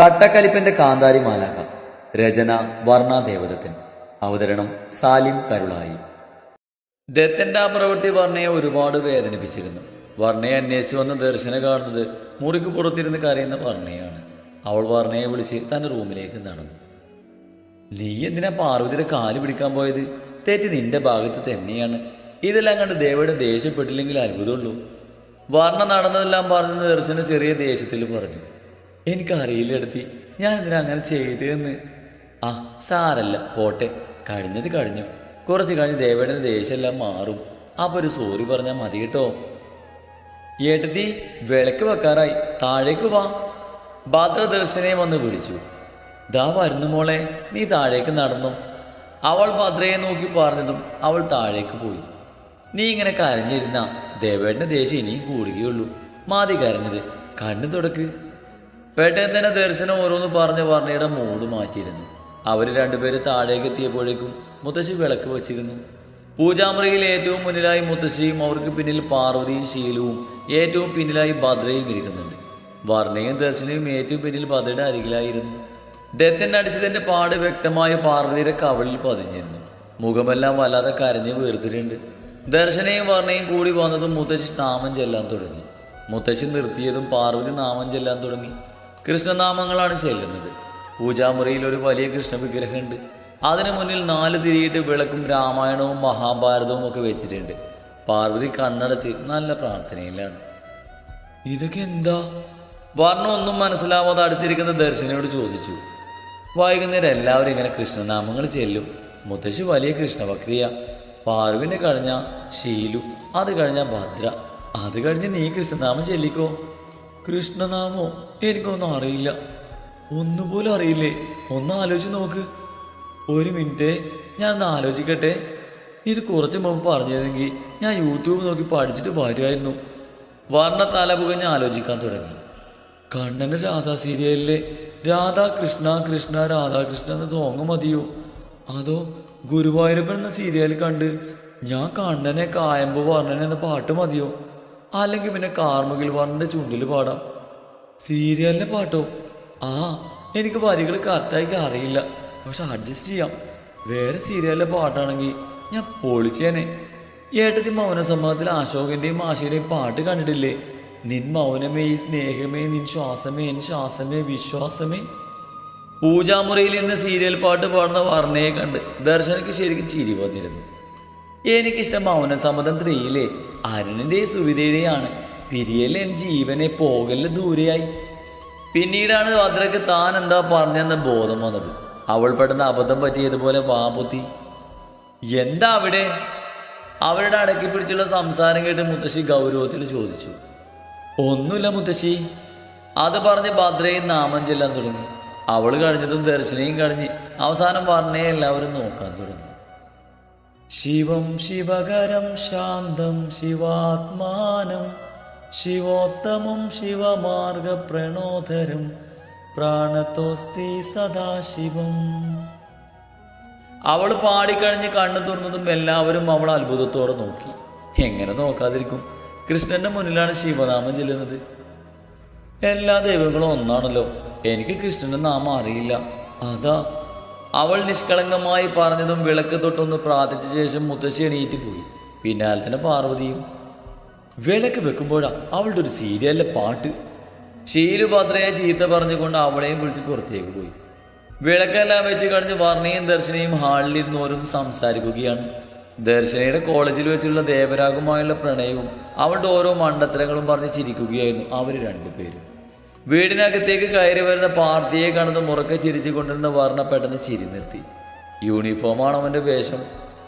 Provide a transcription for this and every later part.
കട്ടക്കലിപ്പന്റെ കാന്താരി മാലാക രചന വർണ ദേവദത്തൻ. അവതരണം സാലിം കരുളായി. ദത്തന്റെ ആ പ്രവൃത്തി വർണയെ ഒരുപാട് വേദനിപ്പിച്ചിരുന്നു. വർണയെ അന്വേഷിച്ച് വന്ന ദർശന കാണുന്നത് മുറിക്ക് പുറത്തിരുന്ന് കരയുന്ന വർണയാണ്. അവൾ വർണയെ വിളിച്ച് തന്റെ റൂമിലേക്ക് നടന്നു. നീ എന്തിനാ പാർവതിയുടെ കാൽ പിടിക്കാൻ പോയത്? തെറ്റ് നിന്റെ ഭാഗത്ത് തന്നെയാണ്. ഇതെല്ലാം കണ്ട് ദേവയുടെ ദേഷ്യപ്പെട്ടില്ലെങ്കിൽ അത്ഭുതമുള്ളൂ. വർണ നടന്നതെല്ലാം പറഞ്ഞ് ദർശന ചെറിയ ദേഷ്യത്തിൽ പറഞ്ഞു. എനിക്കറിയില്ല എടുത്തി ഞാൻ എന്തിനാ അങ്ങനെ ചെയ്തതെന്ന് ആ സാരല്ല പോട്ടെ. കഴിഞ്ഞത് കഴിഞ്ഞു. കുറച്ച് കഴിഞ്ഞ് ദേവേടന്റെ ദേഷ്യമെല്ലാം മാറും. അപ്പോൾ ഒരു സോറി പറഞ്ഞാൽ മതി കേട്ടോ. ഏട്ടത്തി വിളക്ക് വെക്കാറായി. താഴേക്ക് വാ. ഭദ്രദർശനെ വന്ന് വിളിച്ചു ദാ വരുന്നു മോളെ. നീ താഴേക്ക് നടന്നു. അവൾ ഭദ്രയെ നോക്കി പറഞ്ഞതും അവൾ താഴേക്ക് പോയി. നീ ഇങ്ങനെ കരഞ്ഞിരുന്ന ദേവേട്ടന്റെ ദേഷ്യം ഇനിയും കൂടുകയുള്ളൂ. മാതി കരഞ്ഞത്. കണ്ണു തുടക്ക്. പെട്ടെന്ന് തന്നെ ദർശനം ഓരോന്ന് പറഞ്ഞ് പറഞ്ഞയുടെ മൂട് മാറ്റിയിരുന്നു. അവർ രണ്ടുപേരും താഴേക്ക് എത്തിയപ്പോഴേക്കും മുത്തശ്ശി വിളക്ക് വച്ചിരുന്നു. പൂജാമുറിയിൽ ഏറ്റവും മുന്നിലായി മുത്തശ്ശിയും അവർക്ക് പിന്നിൽ പാർവതിയും ശീലവും ഏറ്റവും പിന്നിലായി ഭദ്രയും ഇരിക്കുന്നുണ്ട്. വർണയും ദർശനയും ഏറ്റവും പിന്നിൽ ഭദ്രയുടെ അരികിലായിരുന്നു. ദത്തൻ അടിച്ചതിന്റെ പാട് വ്യക്തമായ പാർവതിയുടെ കവളിൽ പതിഞ്ഞിരുന്നു. മുഖമെല്ലാം വല്ലാതെ കരഞ്ഞ് വീർത്തിട്ടുണ്ട് ദർശനയും വർണയും കൂടി വന്നതും മുത്തശ്ശി നാമം ചെല്ലാൻ തുടങ്ങി. മുത്തശ്ശി നിർത്തിയതും പാർവതി നാമം ചെല്ലാൻ തുടങ്ങി. കൃഷ്ണനാമങ്ങളാണ് ചെല്ലുന്നത്. പൂജാമുറിയിൽ ഒരു വലിയ കൃഷ്ണ വിഗ്രഹമുണ്ട് അതിനു മുന്നിൽ നാല് തിരിയിട്ട് വിളക്കും രാമായണവും മഹാഭാരതവും ഒക്കെ വെച്ചിട്ടുണ്ട്. പാർവതി കണ്ണടച്ച് നല്ല പ്രാർത്ഥനയിലാണ്. ഇതൊക്കെ എന്താ? വർണം ഒന്നും മനസ്സിലാവാതെ അടുത്തിരിക്കുന്ന ദർശനയോട് ചോദിച്ചു. വൈകുന്നേരം എല്ലാവരും ഇങ്ങനെ കൃഷ്ണനാമങ്ങൾ ചെല്ലും. മുത്തശ്ശി വലിയ കൃഷ്ണഭക്തിയാ. പാർവിനെ കഴിഞ്ഞ ശീലു അത് കഴിഞ്ഞ ഭദ്ര. അത് കഴിഞ്ഞ് നീ കൃഷ്ണനാമം ചെല്ലിക്കോ. കൃഷ്ണനാമോ? എനിക്കൊന്നും അറിയില്ല. ഒന്നുപോലും അറിയില്ലേ? ഒന്ന് ആലോചിച്ച് നോക്ക്. ഒരു മിനിറ്റ് ഞാൻ ഒന്ന് ആലോചിക്കട്ടെ. ഇത് കുറച്ച് മുമ്പ് പറഞ്ഞിരുന്നെങ്കിൽ ഞാൻ യൂട്യൂബ് നോക്കി പഠിച്ചിട്ട് വരുമായിരുന്നു. വർണ തലപുക ഞാൻ ആലോചിക്കാൻ തുടങ്ങി. കണ്ണന്റെ രാധാ സീരിയലിലെ രാധാ കൃഷ്ണ കൃഷ്ണ രാധാകൃഷ്ണ എന്ന സോങ് മതിയോ? അതോ ഗുരുവായൂരപ്പൻ എന്ന സീരിയൽ കണ്ട് ഞാൻ കണ്ണനെ കായമ്പ് വർണൻ എന്ന പാട്ട് മതിയോ? അല്ലെങ്കിൽ പിന്നെ കാർമുകിൽ വർണന്റെ ചുണ്ടിൽ പാടാം. സീരിയലിലെ പാട്ടോ? ആ എനിക്ക് വരികൾ കറക്റ്റായി അറിയില്ല. പക്ഷെ അഡ്ജസ്റ്റ് ചെയ്യാം. വേറെ സീരിയലിലെ പാട്ടാണെങ്കിൽ ഞാൻ പൊളിച്ചേനെ. ഏട്ടത്തി മൗനസമ്മതത്തിൽ അശോകന്റെയും ആശയുടെയും പാട്ട് കണ്ടിട്ടില്ലേ? നിൻ മൗനമേ ഈ സ്നേഹമേ നിൻ ശ്വാസമേ എൻ ശ്വാസമേ വിശ്വാസമേ. പൂജാമുറിയിൽ നിന്ന് സീരിയൽ പാട്ട് പാടുന്ന വർണയെ കണ്ട് ദർശനയ്ക്ക് ശരിക്കും ചിരി വന്നിരുന്നു. എനിക്കിഷ്ടം മൗനസമ്മതം ത്രീയിലെ അരുണിന്റെ സുവിധയുടെയാണ് പിരിയല്ലേ എൻ ജീവനെ പോകൽ ദൂരെയായി. പിന്നീടാണ് ഭദ്രക്ക് താൻ എന്താ പറഞ്ഞെന്ന് ബോധം വന്നത്. അവൾ പെടുന്ന അബദ്ധം പറ്റിയതുപോലെ വാപുത്തി എന്താ അവിടെ? അവരുടെ അടക്കി പിടിച്ചുള്ള സംസാരം കേട്ട് മുത്തശ്ശി ഗൗരവത്തിൽ ചോദിച്ചു. ഒന്നുമില്ല മുത്തശ്ശി. അത് പറഞ്ഞ് ഭദ്രയും നാമം ചെല്ലാൻ തുടങ്ങി. അവൾ കഴിഞ്ഞതും ദർശനയും കഴിഞ്ഞ് അവസാനം പറഞ്ഞേ എല്ലാവരും നോക്കാൻ തുടങ്ങി. ശിവം ശിവകരം ശാന്തം ശിവാത്മാനം ശിവോത്തമം ശിവമാർഗ പ്രണോദരം പ്രാണത്തോസ്തി സദാശിവം. അവൾ പാടിക്കഴിഞ്ഞ് കണ്ണു തുറന്നതും എല്ലാവരും അവൾ അത്ഭുതത്തോടെ നോക്കി. എങ്ങനെ നോക്കാതിരിക്കും? കൃഷ്ണന്റെ മുന്നിലാണ് ശിവനാമം ചെല്ലുന്നത്. എല്ലാ ദൈവങ്ങളും ഒന്നാണല്ലോ. എനിക്ക് കൃഷ്ണന്റെ നാമം അറിയില്ല. അതാ അവൾ നിഷ്കളങ്കമായി പറഞ്ഞതും വിളക്ക് തൊട്ടൊന്ന് പ്രാർത്ഥിച്ച ശേഷം മുത്തശ്ശി എണീറ്റ് പോയി. പിന്നാലെ തന്നെ പാർവതിയും. വിളക്ക് വെക്കുമ്പോഴാ അവളുടെ ഒരു സീരിയലിലെ പാട്ട്. ശീലുപാത്രയെ ചീത്ത പറഞ്ഞുകൊണ്ട് അവളെയും വിളിച്ച് പുറത്തേക്ക് പോയി. വിളക്കെല്ലാം വെച്ച് കഴിഞ്ഞ് വർണയും ദർശനയും ഹാളിലിരുന്ന് ഓരോന്ന് സംസാരിക്കുകയാണ്. ദർശനയുടെ കോളേജിൽ വെച്ചുള്ള ദേവരാഗുമായുള്ള പ്രണയവും അവളുടെ ഓരോ മണ്ടത്തരങ്ങളും പറഞ്ഞ് ചിരിക്കുകയായിരുന്നു അവർ രണ്ടുപേരും. വീടിനകത്തേക്ക് കയറി വരുന്ന പാർട്ടിയെ കണ്ടത് മുറക്കെ ചിരിച്ചു കൊണ്ടിരുന്ന വർണ പെട്ടെന്ന് ചിരി നിർത്തി. യൂണിഫോമാണ് അവന്റെ വേഷം.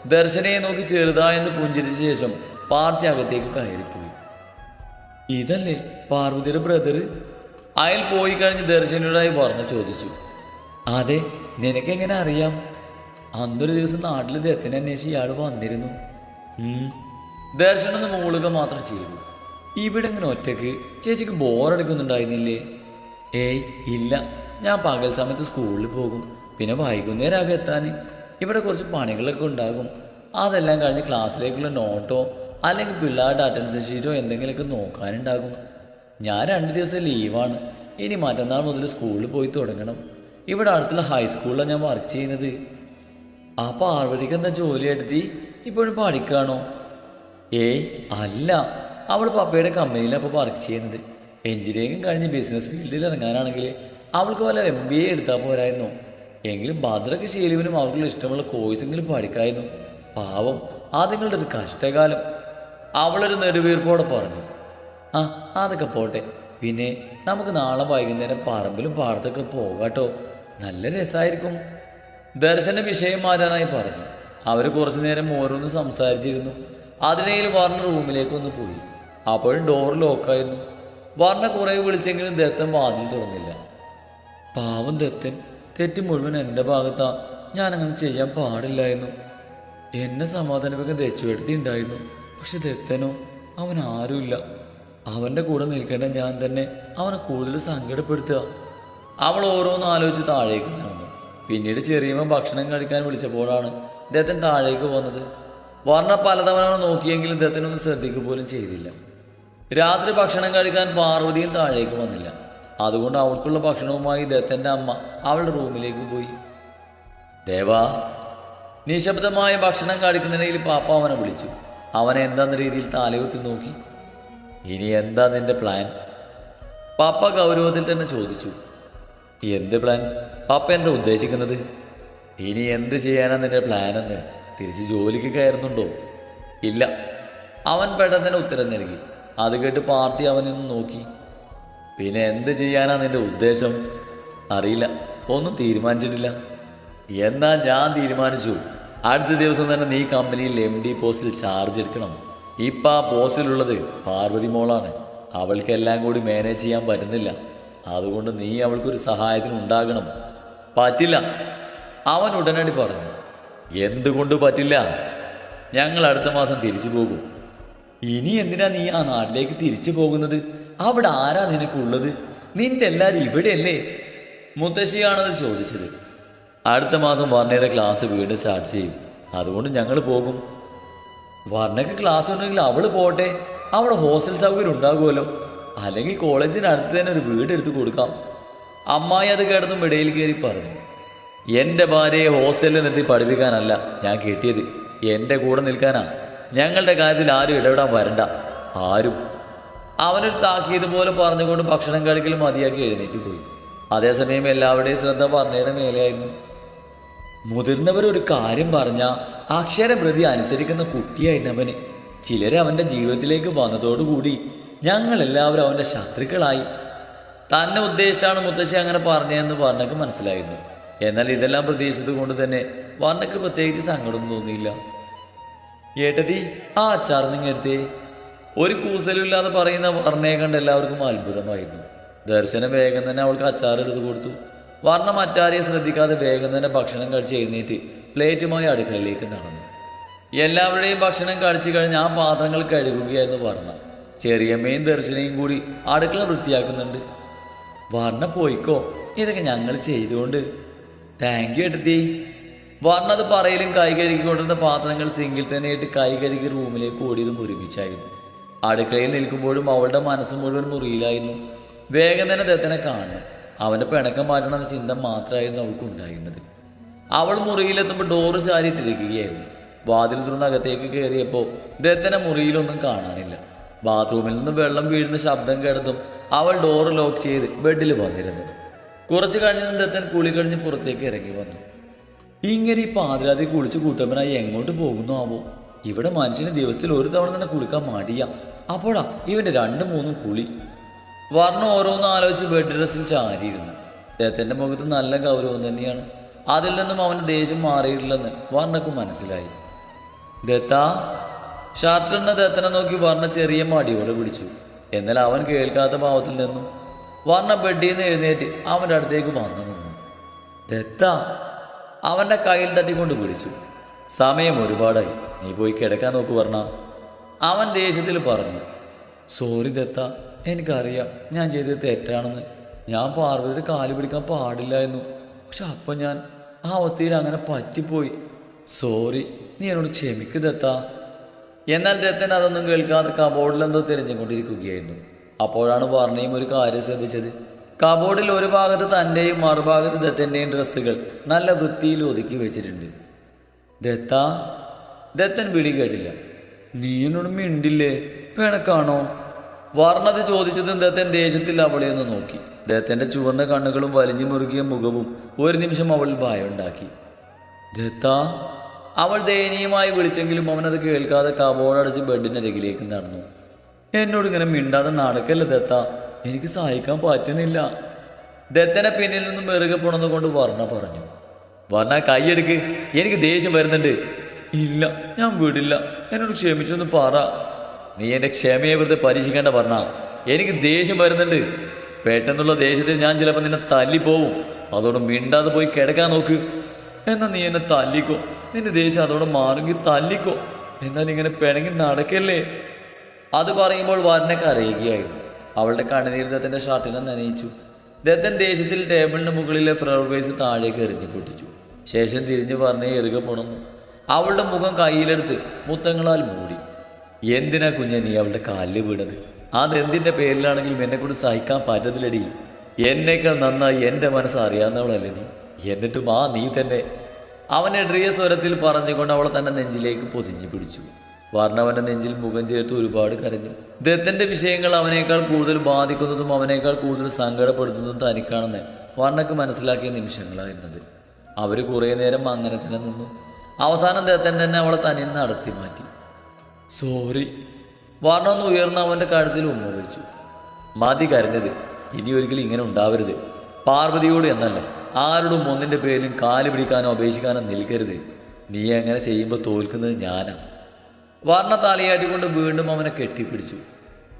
ദർശനയെ നോക്കി ചെറുതായെന്ന് പുഞ്ചിരിച്ച ശേഷം പാർത്തി അകത്തേക്ക് കയറിപ്പോയി. ഇതല്ലേ പാർവതിയുടെ ബ്രദർ അയൽ പോയി കഴിഞ്ഞ് ദർശനയോടായി വർണ ചോദിച്ചു. അതെ നിനക്കെങ്ങനെ അറിയാം? അന്നൊരു ദിവസം നാട്ടിൽ ദത്തിനെ അന്വേഷിച്ച് ഇയാൾ വന്നിരുന്നു. ദർശനം മൂളുക മാത്രം ചെയ്തു. ഇവിടെ ഇങ്ങനെ ഒറ്റയ്ക്ക്? ചേച്ചിക്ക് ബോറടിക്കുന്നുണ്ടായിരുന്നില്ലേ? ഏയ് ഇല്ല. ഞാൻ പകൽ സമയത്ത് സ്കൂളിൽ പോകും. പിന്നെ വൈകുന്നേരം ആകെ എത്താൻ. ഇവിടെ കുറച്ച് പണികളൊക്കെ ഉണ്ടാകും. അതെല്ലാം കഴിഞ്ഞ് ക്ലാസ്സിലേക്കുള്ള നോട്ടോ അല്ലെങ്കിൽ പിള്ളേരുടെ അറ്റൻഡൻസ് ഷീറ്റോ എന്തെങ്കിലുമൊക്കെ നോക്കാനുണ്ടാകും. ഞാൻ രണ്ട് ദിവസം ലീവാണ്. ഇനി മറ്റന്നാൾ മുതൽ സ്കൂളിൽ പോയി തുടങ്ങണം. ഇവിടെ അടുത്തുള്ള ഹൈസ്കൂളിലാണ് ഞാൻ വർക്ക് ചെയ്യുന്നത്. ആ പാർവതിക്ക് എന്താ ജോലി എടുത്തി ഇപ്പോഴും പഠിക്കാണോ ഏയ് അല്ല. അവൾ പപ്പയുടെ കമ്പനിയിലാണ് അപ്പോൾ വർക്ക് ചെയ്യുന്നത്. എഞ്ചിനീയറിംഗ് കഴിഞ്ഞ് ബിസിനസ് ഫീൽഡിൽ ഇറങ്ങാനാണെങ്കിൽ അവൾക്ക് വല്ല എം ബി എ എടുത്താൽ പോരായിരുന്നു. എങ്കിലും ഭദ്രക്ക് ശീലുവിനും അവർക്കുള്ള ഇഷ്ടമുള്ള കോഴ്സെങ്കിലും പഠിക്കായിരുന്നു. പാവം അതുങ്ങളുടെ ഒരു കഷ്ടകാലം. അവളൊരു നെടുവീർപ്പോടെ പറഞ്ഞു. ആ അതൊക്കെ പോട്ടെ. പിന്നെ നമുക്ക് നാളെ വൈകുന്നേരം പറമ്പിലും പാടത്തൊക്കെ പോകാട്ടോ. നല്ല രസമായിരിക്കും ദർശന വിഷയം മാറ്റാനായി പറഞ്ഞു. അവർ കുറച്ചു നേരം ഓരോന്ന് സംസാരിച്ചിരുന്നു. അതിനെയിൽ പറഞ്ഞ റൂമിലേക്ക് ഒന്ന് പോയി. അപ്പോഴും ഡോർ ലോക്കായിരുന്നു വർണ കുറേ വിളിച്ചെങ്കിലും ദത്തൻ വാതിൽ തുറന്നില്ല. പാവം ദത്തൻ തെറ്റ് മുഴുവൻ എന്റെ ഭാഗത്താ. ഞാൻ അങ്ങനെ ചെയ്യാൻ പാടില്ലായിരുന്നു. എന്നെ സമാധാനിപ്പിക്കാൻ തെച്ചുവെടുത്തി ഉണ്ടായിരുന്നു. പക്ഷെ ദത്തനോ അവൻ ആരുമില്ല. അവന്റെ കൂടെ നിൽക്കേണ്ട ഞാൻ തന്നെ അവനെ കൂടുതൽ സങ്കടപ്പെടുത്തുക. അവൾ ഓരോന്ന് ആലോചിച്ച് താഴേക്ക് നടന്നു. പിന്നീട് ചെറിയമ്മ ഭക്ഷണം കഴിക്കാൻ വിളിച്ചപ്പോഴാണ് ദത്തൻ താഴേക്ക് വന്നത്. വർണ പലതവണ നോക്കിയെങ്കിലും ദത്തനൊന്നും ശ്രദ്ധിക്കുക പോലും ചെയ്തില്ല. രാത്രി ഭക്ഷണം കഴിക്കാൻ പാർവതിയും താഴേക്ക് വന്നില്ല. അതുകൊണ്ട് അവൾക്കുള്ള ഭക്ഷണവുമായി ദത്തന്റെ അമ്മ അവളുടെ റൂമിലേക്ക് പോയി. ദേവാ നിശബ്ദമായ ഭക്ഷണം കഴിക്കുന്നതിനിടയിൽ പാപ്പ അവനെ വിളിച്ചു. അവനെ എന്താന്ന രീതിയിൽ താലയുത്തി നോക്കി. ഇനി എന്താ നിന്റെ പ്ലാൻ? പാപ്പ ഗൗരവത്തിൽ തന്നെ ചോദിച്ചു. എന്ത് പ്ലാൻ? പാപ്പ എന്താ ഉദ്ദേശിക്കുന്നത്? ഇനി എന്ത് ചെയ്യാനാണ് നിന്റെ പ്ലാൻ എന്ന് തിരിച്ച് ജോലിക്ക് കയറുന്നുണ്ടോ? ഇല്ല. അവൻ പെട്ടെന്ന് ഉത്തരം നൽകി. അത് കേട്ട് പാർട്ടി അവനൊന്ന് നോക്കി. പിന്നെ എന്ത് ചെയ്യാനാ നിന്റെ ഉദ്ദേശം? അറിയില്ല. ഒന്നും തീരുമാനിച്ചിട്ടില്ല. എന്നാ ഞാൻ തീരുമാനിച്ചു. അടുത്ത ദിവസം തന്നെ നീ കമ്പനിയിൽ എം ഡി പോസ്റ്റിൽ ചാർജ് എടുക്കണം. ഇപ്പം ആ പോസ്റ്റിലുള്ളത് പാർവതി മോളാണ്. അവൾക്കെല്ലാം കൂടി മാനേജ് ചെയ്യാൻ പറ്റുന്നില്ല. അതുകൊണ്ട് നീ അവൾക്കൊരു സഹായത്തിന് ഉണ്ടാകണം. പറ്റില്ല. അവൻ ഉടനടി പറഞ്ഞു. എന്തുകൊണ്ട് പറ്റില്ല? ഞങ്ങൾ അടുത്ത മാസം തിരിച്ചു പോകും. ഇനി എന്തിനാ നീ ആ നാട്ടിലേക്ക് തിരിച്ചു പോകുന്നത്? അവിടെ ആരാ നിനക്കുള്ളത്? നിന്റെ എല്ലാരും ഇവിടെയല്ലേ? മുത്തശ്ശിയാണത് ചോദിച്ചത്. അടുത്ത മാസം വർണയുടെ ക്ലാസ് വീണ്ടും സ്റ്റാർട്ട് ചെയ്യും. അതുകൊണ്ട് ഞങ്ങൾ പോകും. വർണയ്ക്ക് ക്ലാസ് ഉണ്ടെങ്കിൽ അവൾ പോട്ടെ. അവിടെ ഹോസ്റ്റൽ സൗകര്യം ഉണ്ടാകുമല്ലോ. അല്ലെങ്കിൽ കോളേജിന് അടുത്ത് തന്നെ ഒരു വീട് എടുത്തു കൊടുക്കാം. അമ്മായി അത് കേട്ടതും ഇടയിൽ കയറി പറഞ്ഞു. എന്റെ ഭാര്യയെ ഹോസ്റ്റലിൽ നിർത്തി പഠിപ്പിക്കാനല്ല ഞാൻ കിട്ടിയത്. എന്റെ കൂടെ നിൽക്കാനാ. ഞങ്ങളുടെ കാര്യത്തിൽ ആരും ഇടപെടാൻ വരണ്ട. ആരും. അവനൊരു താക്കിയത് പോലെ പറഞ്ഞുകൊണ്ട് ഭക്ഷണം കഴിക്കൽ മതിയാക്കി എഴുന്നേറ്റ് പോയി. അതേസമയം എല്ലാവരുടെയും ശ്രദ്ധ പറഞ്ഞയുടെ മേലെയായിരുന്നു. മുതിർന്നവർ ഒരു കാര്യം പറഞ്ഞ അക്ഷരപ്രതി അനുസരിക്കുന്ന കുട്ടിയായിരുന്നു അവന്. ചിലർ അവന്റെ ജീവിതത്തിലേക്ക് വന്നതോടുകൂടി ഞങ്ങളെല്ലാവരും അവന്റെ ശത്രുക്കളായി. തന്നെ ഉദ്ദേശിച്ചാണ് മുത്തശ്ശി അങ്ങനെ പറഞ്ഞതെന്ന് വർണക്ക് മനസ്സിലായിരുന്നു. എന്നാൽ ഇതെല്ലാം പ്രതീക്ഷിച്ചത് കൊണ്ട് തന്നെ വർണക്ക് പ്രത്യേകിച്ച് സങ്കടം തോന്നിയില്ല. ഏട്ടതി ആ അച്ചാർ നിങ്ങടുത്തേ ഒരു കൂസലുമില്ലാതെ പറയുന്ന വർണയെ കണ്ട് എല്ലാവർക്കും അത്ഭുതമായിരുന്നു. ദർശനം വേഗം തന്നെ അവൾക്ക് അച്ചാർ എടുത്തു കൊടുത്തു. വർണ മറ്റാരെയും ശ്രദ്ധിക്കാതെ വേഗം തന്നെ ഭക്ഷണം കഴിച്ച് എഴുന്നേറ്റ് പ്ലേറ്റുമായി അടുക്കളയിലേക്ക് നടന്നു. എല്ലാവരുടെയും ഭക്ഷണം കഴിച്ചു കഴിഞ്ഞ് ആ പാത്രങ്ങൾ കഴുകുകയായിരുന്നു വർണ. ചെറിയമ്മയും ദർശനയും കൂടി അടുക്കള വൃത്തിയാക്കുന്നുണ്ട്. വർണ പോയിക്കോ ഇതൊക്കെ ഞങ്ങൾ ചെയ്തുകൊണ്ട്. താങ്ക് യു എടുത്തി വർണ പറയിലും കൈ കഴുകിക്കൊണ്ടിരുന്ന പാത്രങ്ങൾ സിങ്കിൽ തന്നെ ഇട്ട് കൈ കഴുകി റൂമിലേക്ക് ഓടിയതും ഒരുമിച്ചായിരുന്നു. അടുക്കളയിൽ നിൽക്കുമ്പോഴും അവളുടെ മനസ്സ് മുഴുവൻ മുറിയിലായിരുന്നു. വേഗം തന്നെ ദത്തനെ കാണണം. അവന്റെ പിണക്കം മാറ്റണമെന്ന ചിന്ത മാത്രമായിരുന്നു അവൾക്ക് ഉണ്ടായിരുന്നത്. അവൾ മുറിയിലെത്തുമ്പോൾ ഡോറ് ചാരിയിട്ടിരിക്കുകയായിരുന്നു. വാതിൽ തുറന്ന് അകത്തേക്ക് കയറിയപ്പോൾ ദത്തനെ മുറിയിലൊന്നും കാണാനില്ല. ബാത്റൂമിൽ നിന്ന് വെള്ളം വീഴുന്ന ശബ്ദം കേട്ടതും അവൾ ഡോറ് ലോക്ക് ചെയ്ത് ബെഡിൽ വന്നിരുന്നു കുറച്ച് കഴിഞ്ഞ് ദത്തൻ കുളി കഴിഞ്ഞ് പുറത്തേക്ക് ഇറങ്ങി വന്നു. ഇങ്ങനെ ഈ പാതിരാത്രി കുളിച്ച് കൂട്ടപ്പനായി എങ്ങോട്ട് പോകുന്നു ആവോ? ഇവിടെ മനുഷ്യന് ദിവസത്തിൽ ഒരു തവണ തന്നെ കുളിക്കാൻ മടിയാ. അപ്പോഴാ ഇവന്റെ രണ്ടു മൂന്നും കുളി. വർണ ഓരോന്ന് ആലോചിച്ച് ബെഡ് ഡ്രസ്സിൽ ചാരിയിരുന്നു. അദ്ദേഹത്തിന്റെ മുഖത്ത് നല്ല ഗൗരവം തന്നെയാണ്. അതിൽ നിന്നും അവന്റെ ദേഷ്യം മാറിയിട്ടില്ലെന്ന് വർണക്ക് മനസ്സിലായി. ദത്താ ഷർട്ടെന്ന ദത്തനെ നോക്കി വർണ ചെറിയ മടിയോടെ പിടിച്ചു. എന്നാൽ അവൻ കേൾക്കാത്ത ഭാവത്തിൽ നിന്നു. വർണ ബെഡിൽ നിന്ന് എഴുന്നേറ്റ് അവന്റെ അടുത്തേക്ക് വന്നു നിന്നു. ദത്ത അവന്റെ കയ്യിൽ തട്ടിക്കൊണ്ട് പിടിച്ചു സമയം ഒരുപാടായി. നീ പോയി കിടക്കാൻ നോക്കു പറഞ്ഞ അവൻ ദേഷ്യത്തിൽ പറഞ്ഞു സോറി ദത്ത എനിക്കറിയാം ഞാൻ ചെയ്തത് തെറ്റാണെന്ന്. ഞാൻ പാർവതിയുടെ കാൽ പിടിക്കാൻ പാടില്ലായിരുന്നു പക്ഷെ അപ്പം ഞാൻ ആ അവസ്ഥയിൽ അങ്ങനെ പറ്റിപ്പോയി. സോറി നീ എന്നോട് ക്ഷമിക്കു ദത്ത. എന്നാൽ ദത്തൻ അതൊന്നും കേൾക്കാതെ കബോർഡിലെന്തോ തിരഞ്ഞുകൊണ്ടിരിക്കുകയായിരുന്നു. അപ്പോഴാണ് വർണയും ഒരു കാര്യം ശ്രദ്ധിച്ചത്. കബോർഡിൽ ഒരു ഭാഗത്ത് തന്റെയും മറുഭാഗത്ത് ദത്തന്റെയും ഡ്രസ്സുകൾ നല്ല വൃത്തിയിൽ ഒതുക്കി വെച്ചിട്ടുണ്ട്. ദത്ത ദത്തൻ വിളി കേട്ടില്ല. നീ മിണ്ടില്ലേ? പിണക്കാണോ വർണത് ചോദിച്ചതും ദത്തൻ ദേഷ്യത്തിൽ അവളെ ഒന്ന് നോക്കി. ദത്തന്റെ ചുവന്ന കണ്ണുകളും വലിഞ്ഞു മുറുകിയ മുഖവും ഒരു നിമിഷം അവൾ ഭയമുണ്ടാക്കി. ദത്ത അവൾ ദയനീയമായി വിളിച്ചെങ്കിലും അവനത് കേൾക്കാതെ കബോർഡടിച്ച് ബെഡിനരികിലേക്ക് നടന്നു. എന്നോട് ഇങ്ങനെ മിണ്ടാതെ നടക്കല്ലേ ദത്ത? എനിക്ക് സഹായിക്കാൻ പറ്റണില്ല. ദത്തനെ പിന്നിൽ നിന്നും മെറുകെ പോണതുകൊണ്ട് വർണ പറഞ്ഞു. വർണ കൈയെടുക്ക് എനിക്ക് ദേഷ്യം വരുന്നുണ്ട്. ഇല്ല ഞാൻ വിടില്ല. എന്നോട് ക്ഷമിച്ചൊന്ന് പറ. നീ എന്റെ ക്ഷമയെ വെറുതെ പരീക്ഷിക്കേണ്ട പറഞ്ഞ എനിക്ക് ദേഷ്യം വരുന്നുണ്ട്. പെട്ടെന്നുള്ള ദേഷ്യത്തിൽ ഞാൻ ചിലപ്പോൾ നിന്നെ തല്ലിപ്പോവും. അതോട് മിണ്ടാതെ പോയി കിടക്കാൻ നോക്ക്. എന്നാൽ നീ എന്നെ തല്ലിക്കോ? നിന്റെ ദേഷ്യം അതോടെ മാറുമെങ്കിൽ തല്ലിക്കോ. എന്നാൽ ഇങ്ങനെ പിണങ്ങി നടക്കല്ലേ? അത് പറയുമ്പോൾ വാരനെ കരയുകയായിരുന്നു. അവളുടെ കണ്ണുനീർ ദത്തന്റെ ഷർട്ടിനെ നനയിച്ചു ദത്തൻ ദേഷ്യത്തിൽ ടേബിളിന് മുകളിലെ ഫ്ലവർ വേസ് താഴേക്ക് എറിഞ്ഞു പൊട്ടിച്ചു. ശേഷം തിരിഞ്ഞു പറഞ്ഞ് എറുക പുണർന്നു അവളുടെ മുഖം കയ്യിലെടുത്ത് മുത്തങ്ങളാൽ മൂടി. എന്തിനാ കുഞ്ഞ നീ അവളുടെ കാലിൽ വീണത്? അതെന്തിന്റെ പേരിലാണെങ്കിലും എന്നെ കൊണ്ട് സഹിക്കാൻ പറ്റത്തില്ലടി. എന്നേക്കാൾ നന്നായി എന്റെ മനസ്സ് അറിയാവുന്നവളല്ലേ നീ. എന്നിട്ടും ആ നീ തന്നെ. അവൻ എഡ്രിയ സ്വരത്തിൽ പറഞ്ഞുകൊണ്ട് അവളെ തന്നെ നെഞ്ചിലേക്ക് പൊതിഞ്ഞു പിടിച്ചു. വർണവന്റെ നെഞ്ചിൽ മുഖം ചേർത്ത് ഒരുപാട് കരഞ്ഞു. ദത്തന്റെ വിഷയങ്ങൾ അവനേക്കാൾ കൂടുതൽ ബാധിക്കുന്നതും അവനേക്കാൾ കൂടുതൽ സങ്കടപ്പെടുത്തുന്നതും തനിക്കാണെന്ന് വർണക്ക് മനസ്സിലാക്കിയ നിമിഷങ്ങളായിരുന്നത്. അവർ കുറേ നേരം അങ്ങനെ തന്നെ നിന്നു. അവസാനം ദത്തൻ തന്നെ അവളെ തനിന്ന് നടത്തി മാറ്റി. സോറി. വർണ ഒന്ന് ഉയർന്ന അവന്റെ കഴുത്തിൽ ഉമ്മ വെച്ചു. മതി കരഞ്ഞത്. ഇനി ഒരിക്കലും ഇങ്ങനെ ഉണ്ടാവരുത്. പാർവതിയോട് എന്നല്ല? ആരോടും ഒന്നിന്റെ പേരിലും കാൽ പിടിക്കാനോ അപേക്ഷിക്കാനോ നിൽക്കരുത്. നീ അങ്ങനെ ചെയ്യുമ്പോൾ തോൽക്കുന്നത് ഞാനാ. വർണ താലിയാട്ടിക്കൊണ്ട് വീണ്ടും അവനെ കെട്ടിപ്പിടിച്ചു.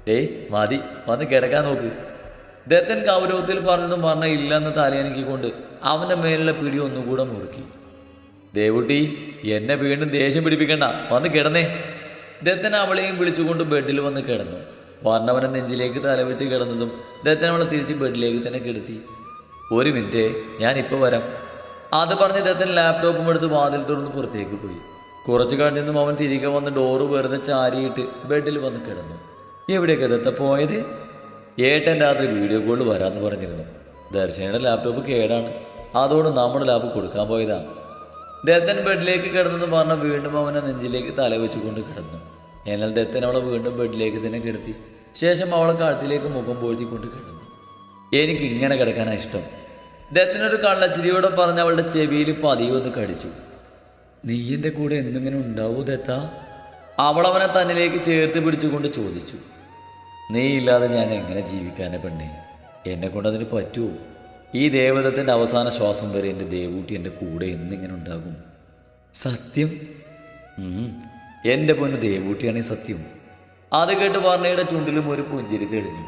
ഏയ് മതി വന്ന് കിടക്കാൻ നോക്ക്. ദത്തൻ കൗരവത്തിൽ പറഞ്ഞതും വർണ ഇല്ലെന്ന് തലയനക്കിക്കൊണ്ട് അവന്റെ മേലുള്ള പിടി ഒന്നുകൂടെ മുറുക്കി. ദേവുട്ടി എന്നെ വീണ്ടും ദേഷ്യം പിടിപ്പിക്കണ്ട. വന്ന് കിടന്നേ. ദത്തൻ അവളെയും വിളിച്ചുകൊണ്ട് ബെഡിൽ വന്ന് കിടന്നു. വർണവനെ നെഞ്ചിലേക്ക് തലവെച്ച് കിടന്നതും ദത്തൻ അവളെ തിരിച്ച് ബെഡിലേക്ക് തന്നെ കിടത്തി. ഒരു മിനിറ്റ് ഞാൻ ഇപ്പോൾ വരാം. അത് പറഞ്ഞ് ദത്തൻ ലാപ്ടോപ്പും എടുത്ത് വാതിൽ തുറന്ന് പുറത്തേക്ക് പോയി. കുറച്ചു കഴിഞ്ഞൊന്നും അവൻ തിരികെ വന്ന് ഡോറ് വെറുതെ ചാരിയിട്ട് ബെഡിൽ വന്ന് കിടന്നു. എവിടെയൊക്കെ ദത്ത പോയത്? ഏട്ടൻ രാത്രി വീഡിയോ കോളിൽ വരാമെന്ന് പറഞ്ഞിരുന്നു. ദർശനയുടെ ലാപ്ടോപ്പ് കേടാണ്. അതുകൊണ്ട് നമ്മുടെ ലാപ്പ് കൊടുക്കാൻ പോയതാണ് ദത്തൻ ബെഡിലേക്ക് കിടന്നെന്ന് പറഞ്ഞ വീണ്ടും അവനെ നെഞ്ചിലേക്ക് തല വെച്ചുകൊണ്ട് കിടന്നു. എന്നാൽ ദത്തൻ അവളെ വീണ്ടും ബെഡിലേക്ക് തന്നെ കിടത്തി. ശേഷം അവളെ കഴുത്തിലേക്ക് മുഖം പൊഴുതിക്കൊണ്ട് കിടന്നു. എനിക്ക് ഇങ്ങനെ കിടക്കാനാണ് ഇഷ്ടം. ദത്തനൊരു കള്ളച്ചിരിയോടെ പറഞ്ഞ് അവളുടെ ചെവിയിൽ പതിവൊന്ന് കടിച്ചു. നീ എന്റെ കൂടെ എന്തെങ്കിലും ഉണ്ടാവൂ ദത്ത? അവളവനെ തന്നിലേക്ക് ചേർത്ത് പിടിച്ചുകൊണ്ട് ചോദിച്ചു. നീ ഇല്ലാതെ ഞാൻ എങ്ങനെ ജീവിക്കാനെ പെണ്ണേ? എന്നെ കൊണ്ട് അതിന് പറ്റുമോ ഈ ദേവതത്തിന്റെ അവസാന ശ്വാസം വരെ എന്റെ ദേവൂട്ടി എന്റെ കൂടെ എന്നിങ്ങനെ ഉണ്ടാകും. സത്യം? എന്റെ പൊന്ന് ദേവൂട്ടിയാണ് സത്യം. അത് കേട്ട് വർണയുടെ ചുണ്ടിലും ഒരു പുഞ്ചിരി തെളിഞ്ഞു.